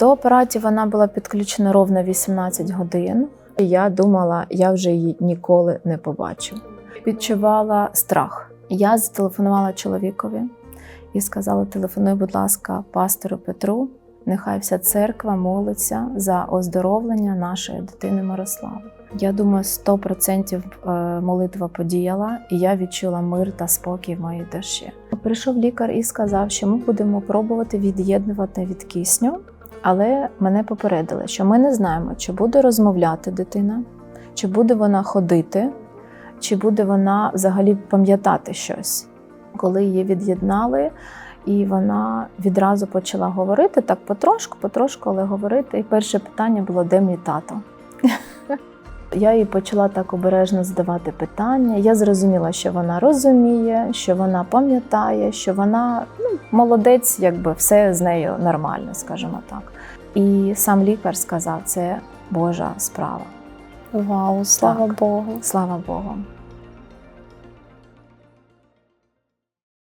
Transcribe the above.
До операції вона була підключена ровно 18 годин. І я думала, я вже її ніколи не побачу. Відчувала страх. Я зателефонувала чоловікові і сказала: телефонуй, будь ласка, пастору Петру. Нехай вся церква молиться за оздоровлення нашої дитини Мирослави. Я думаю, 100% е, молитва подіяла, і я відчула мир та спокій в моїй душі. Прийшов лікар і сказав, що ми будемо пробувати від'єднувати від кисню, але мене попередили, що ми не знаємо, чи буде розмовляти дитина, чи буде вона ходити, чи буде вона взагалі пам'ятати щось. Коли її від'єднали, і вона відразу почала говорити так потрошку, потрошку, але говорити. І перше питання було: де мій тато? Я їй почала так обережно задавати питання. Я зрозуміла, що вона розуміє, що вона пам'ятає, що вона ну, молодець, якби все з нею нормально, скажімо так. І сам лікар сказав, це Божа справа. Вау, слава Так. Богу. Слава Богу.